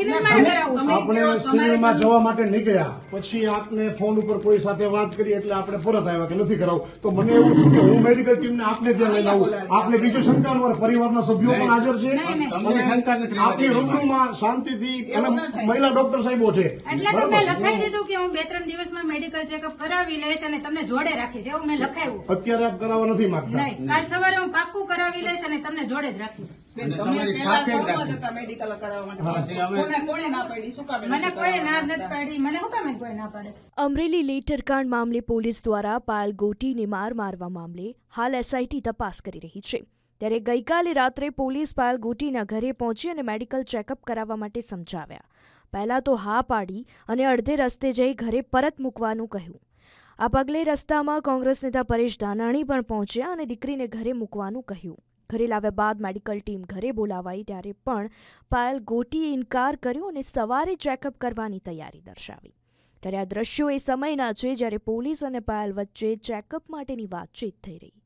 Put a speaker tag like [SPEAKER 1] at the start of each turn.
[SPEAKER 1] રાખીને મારે કરાવવું છે.
[SPEAKER 2] આપણે સિવિલમાં જવા માટે નીકળ્યા પછી આપને ફોન ઉપર કોઈ સાથે વાત કરી એટલે આપણે પરત આવ્યા કે નથી કરાવું. તો મને એવું થયું કે હું મેડિકલ ટીમને આપને ત્યાં લઈને આવું. આપને બીજું શંકા પરિવારના સભ્યો પણ હાજર છે.
[SPEAKER 3] તમને શંકા નથી રહેવા
[SPEAKER 2] આપની રૂબરૂમાં શાંતિથી અને મહિલા ડોક્ટર સાહેબો છે.
[SPEAKER 1] એટલે તો મેં
[SPEAKER 2] બરાબર?
[SPEAKER 1] લખાઈ દીધું કે હું બે ત્રણ દિવસમાં મેડિકલ ચેકઅપ કરાવી લઈશ અને તમને જોડે રાખીશ. એવું મેં લખાયું.
[SPEAKER 2] અત્યારે આપ કરાવવા નથી માંગતા?
[SPEAKER 1] નહીં. કાલ સવારે હું પાક્કું કરાવી લઈશ અને તમને જોડે જ રાખીશ.
[SPEAKER 3] અને
[SPEAKER 4] તમે
[SPEAKER 3] તમારી
[SPEAKER 4] પહેલા
[SPEAKER 3] સાથે જ
[SPEAKER 4] સહમત
[SPEAKER 3] રાખી.
[SPEAKER 4] હતા મેડિકલ કરાવવા માટે કોને ના પાડી? શું કામ
[SPEAKER 1] મને
[SPEAKER 4] નથી
[SPEAKER 1] કોઈ ના
[SPEAKER 4] કરાવવા
[SPEAKER 1] નથી
[SPEAKER 4] માંગતા?
[SPEAKER 1] પાડી. મને શું કામ કોઈ ના પાડે?
[SPEAKER 5] અમરેલી લેટરકાંડ મામલે પોલીસ દ્વારા પાયલ ગોટીને માર મારવા મામલે હાલ એસઆઈટી તપાસ કરી રહી છે. ત્યારે ગઈકાલે રાત્રે પોલીસ પાયલ ગોટીના ઘરે પહોંચી અને મેડિકલ ચેકઅપ કરાવવા માટે સમજાવ્યા. પહેલાં તો હા પાડી અને અડધે રસ્તે જઈ ઘરે પરત મૂકવાનું કહ્યું. આ પગલે રસ્તામાં કોંગ્રેસ નેતા પરેશ ધાનાણી પણ પહોંચ્યા અને દીકરીને ઘરે મૂકવાનું કહ્યું. ઘરે લાવ્યા બાદ મેડિકલ ટીમ ઘરે બોલાવાઈ ત્યારે પણ પાયલ ગોટીએ ઇનકાર કર્યો અને સવારે ચેકઅપ કરવાની તૈયારી દર્શાવી. ત્યારે આ દ્રશ્યો એ સમયના છે જ્યારે પોલીસ અને પાયલ વચ્ચે ચેકઅપ માટેની વાતચીત થઈ રહી.